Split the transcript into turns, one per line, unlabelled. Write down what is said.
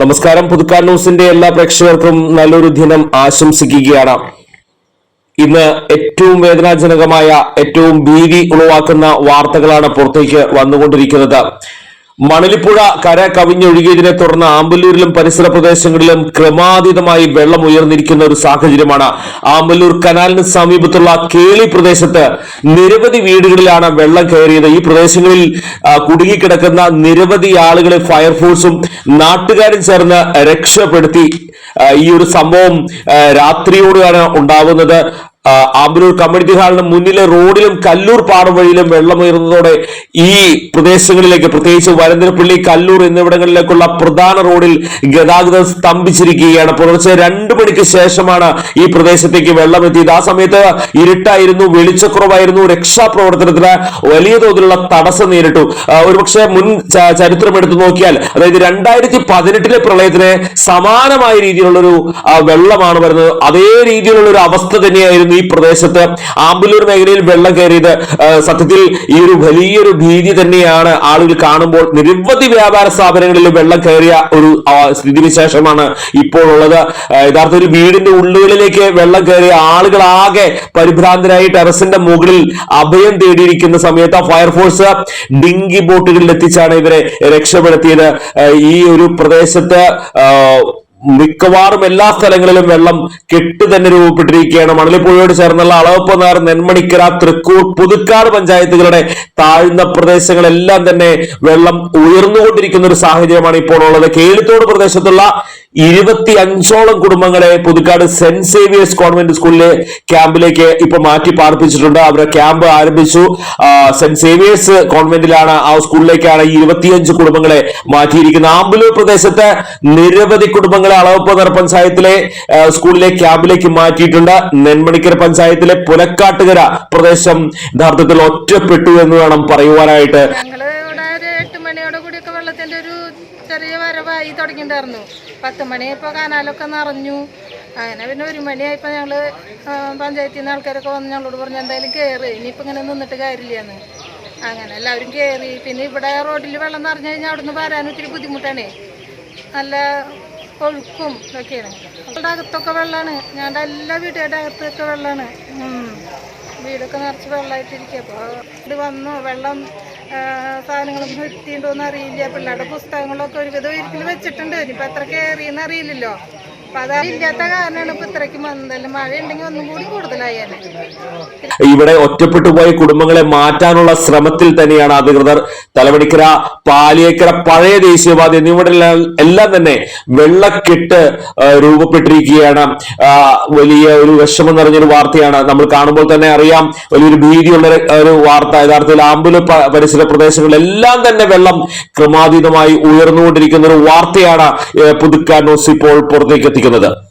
നമസ്കാരം. പുതുക്കാൻ ന്യൂസിന്റെ എല്ലാ പ്രേക്ഷകർക്കും നല്ലൊരു ദിനം ആശംസിക്കുകയാണ്. ഇന്ന് ഏറ്റവും വേദനാജനകമായ ഏറ്റവും ഭീതി ഉളവാക്കുന്ന വാർത്തകളാണ് പുറത്തേക്ക് വന്നുകൊണ്ടിരിക്കുന്നത്. മണലിപ്പുഴ കര കവിഞ്ഞൊഴുകിയതിനെ തുടർന്ന് ആമ്പല്ലൂരിലും പരിസര പ്രദേശങ്ങളിലും ക്രമാതീതമായി വെള്ളം ഉയർന്നിരിക്കുന്ന ഒരു സാഹചര്യമാണ്. ആമ്പല്ലൂർ കനാലിന് സമീപത്തുള്ള കേളി പ്രദേശത്ത് നിരവധി വീടുകളിലാണ് വെള്ളം കയറിയത്. ഈ പ്രദേശങ്ങളിൽ കുടുങ്ങിക്കിടക്കുന്ന നിരവധി ആളുകളെ ഫയർഫോഴ്സും നാട്ടുകാരും ചേർന്ന് രക്ഷപ്പെടുത്തി. ഈ ഒരു സംഭവം രാത്രിയോടെയാണ് ഉണ്ടാവുന്നത്. ആമ്പലൂർ കമ്മ്യൂണിറ്റി ഹാളിന് മുന്നിലെ റോഡിലും കല്ലൂർ പാടം വഴിയിലും വെള്ളമുയർന്നതോടെ ഈ പ്രദേശങ്ങളിലേക്ക് പ്രത്യേകിച്ച് വരന്തരപ്പള്ളി കല്ലൂർ എന്നിവിടങ്ങളിലേക്കുള്ള പ്രധാന റോഡിൽ ഗതാഗതം സ്തംഭിച്ചിരിക്കുകയാണ്. പുലർച്ചെ രണ്ടു മണിക്ക് ശേഷമാണ് ഈ പ്രദേശത്തേക്ക് വെള്ളം എത്തിയത് ആ സമയത്ത് ഇരുട്ടായിരുന്നു വെളിച്ചക്കുറവായിരുന്നു രക്ഷാപ്രവർത്തനത്തിന് വലിയ തോതിലുള്ള തടസ്സം നേരിട്ടു. ഒരുപക്ഷെ മുൻ ചരിത്രം എടുത്തു നോക്കിയാൽ അതായത് രണ്ടായിരത്തി പതിനെട്ടിലെ പ്രളയത്തിന് സമാനമായ രീതിയിലുള്ളൊരു വെള്ളമാണ് വരുന്നത്. അതേ രീതിയിലുള്ള ഒരു അവസ്ഥ തന്നെയായിരുന്നു ഈ പ്രദേശത്ത് ആമ്പലൂർ മേഖലയിൽ വെള്ളം കയറിയത് സത്യത്തിൽ ഈ ഒരു വലിയൊരു ഭീതി തന്നെയാണ് ആളുകൾ കാണുമ്പോൾ നിരവധി വ്യാപാര സ്ഥാപനങ്ങളിൽ വെള്ളം കയറിയ ഒരു സ്ഥിതിവിശേഷമാണ് ഇപ്പോൾ ഉള്ളത് യഥാർത്ഥ ഒരു വീടിന്റെ ഉള്ളുകളിലേക്ക് വെള്ളം കയറിയ ആളുകളാകെ പരിഭ്രാന്തരായി ടെറസിന്റെ മുകളിൽ അഭയം തേടിയിരിക്കുന്ന സമയത്ത് ഫയർഫോഴ്സ് ഡിങ്കി ബോട്ടുകളിൽ എത്തിച്ചാണ് ഇവരെ രക്ഷപ്പെടുത്തിയത്. ഈ ഒരു പ്രദേശത്ത് മിക്കവാറും എല്ലാ സ്ഥലങ്ങളിലും വെള്ളം കെട്ട് തന്നെ രൂപപ്പെട്ടിരിക്കുകയാണ്. മണലിപ്പുഴയോട് ചേർന്നുള്ള അളവപ്പനാർ നെന്മണിക്കര തൃക്കൂർ പുതുക്കാട് പഞ്ചായത്തുകളുടെ താഴ്ന്ന പ്രദേശങ്ങളെല്ലാം തന്നെ വെള്ളം ഉയർന്നുകൊണ്ടിരിക്കുന്ന ഒരു സാഹചര്യമാണ് ഇപ്പോൾ ഉള്ളത്. കേളിത്തോട് പ്രദേശത്തുള്ള ഇരുപത്തി അഞ്ചോളം കുടുംബങ്ങളെ പുതുക്കാട് സെന്റ് സേവിയേഴ്സ് കോൺവെന്റ് സ്കൂളിലെ ക്യാമ്പിലേക്ക് ഇപ്പൊ മാറ്റി പാർപ്പിച്ചിട്ടുണ്ട്. അവരുടെ ക്യാമ്പ് ആരംഭിച്ചു. സെന്റ് സേവിയേഴ്സ് കോൺവെന്റിലാണ് ആ സ്കൂളിലേക്കാണ് ഈ ഇരുപത്തിയഞ്ച് കുടുംബങ്ങളെ മാറ്റിയിരിക്കുന്നത്. ആമ്പലൂർ പ്രദേശത്ത് നിരവധി കുടുംബങ്ങളെ അളവപ്പനർ പഞ്ചായത്തിലെ സ്കൂളിലെ ക്യാമ്പിലേക്ക് മാറ്റിയിട്ടുണ്ട്. നെന്മണിക്കര പഞ്ചായത്തിലെ പുലക്കാട്ടുകര പ്രദേശം യഥാർത്ഥത്തിൽ ഒറ്റപ്പെട്ടു എന്ന് വേണം പറയുവാനായിട്ട്
ഞങ്ങൾ ഇവിടെ ഒരു എട്ട് മണിയോടെ വെള്ളത്തിന്റെ ഒരു ചെറിയ വരവായി തുടങ്ങിയിട്ടുണ്ടായിരുന്നു. പത്ത് മണിയായപ്പോൾ കാനാലൊക്കെ നിറഞ്ഞു. അങ്ങനെ പിന്നെ ഒരു മണിയായപ്പോൾ ഞങ്ങൾ പഞ്ചായത്തിൽ നിന്ന് ആൾക്കാരൊക്കെ വന്ന് ഞങ്ങളോട് പറഞ്ഞു എന്തായാലും കയറി ഇനിയിപ്പോൾ ഇങ്ങനെ നിന്നിട്ട് കയറില്ലയെന്ന് അങ്ങനെ എല്ലാവരും കയറി പിന്നെ ഇവിടെ റോഡിൽ വെള്ളം നിറഞ്ഞു കഴിഞ്ഞാൽ അവിടുന്ന് വരാൻ ഒത്തിരി ബുദ്ധിമുട്ടാണേ. നല്ല ഒഴുക്കും ഇതൊക്കെയാണ്. ഞങ്ങളുടെ അകത്തൊക്കെ വെള്ളമാണ് ഞങ്ങളുടെ എല്ലാ വീട്ടുകാരുടെ അകത്തൊക്കെ വെള്ളമാണ് വീടൊക്കെ നിറച്ച് വെള്ളമായിട്ടിരിക്കുക അപ്പോൾ ഇത് വന്നു. വെള്ളം സാധനങ്ങളും എത്തിയിട്ടുണ്ടോന്ന് അറിയില്ല. പിള്ളേരുടെ പുസ്തകങ്ങളൊക്കെ ഒരുവിധം ഒരിക്കലും വെച്ചിട്ടുണ്ട്. ഇനിയിപ്പോൾ എത്ര കയറിയെന്ന് അറിയില്ലല്ലോ. ഒന്നും കൂടി
ഇവിടെ ഒറ്റപ്പെട്ടു പോയ കുടുംബങ്ങളെ മാറ്റാനുള്ള ശ്രമത്തിൽ തന്നെയാണ് അധികൃതർ. തലവടിക്കര പാലിയേക്കര പഴയ ദേശീയപാത എന്നിവിടെല്ലാം എല്ലാം തന്നെ വെള്ളക്കെട്ട് രൂപപ്പെട്ടിരിക്കുകയാണ്. വലിയ ഒരു വിഷമം നിറഞ്ഞൊരു വാർത്തയാണ് നമ്മൾ കാണുമ്പോൾ തന്നെ അറിയാം. വലിയൊരു ഭീതിയുള്ള ഒരു- വാർത്ത. യഥാർത്ഥത്തിൽ ആമ്പുല പരിസര പ്രദേശങ്ങളിലെല്ലാം തന്നെ വെള്ളം ക്രമാതീതമായി ഉയർന്നുകൊണ്ടിരിക്കുന്ന ഒരു വാർത്തയാണ് പുതുക്കാൻ ഇപ്പോൾ പുറത്തേക്ക് എത്തിക്കുന്നത്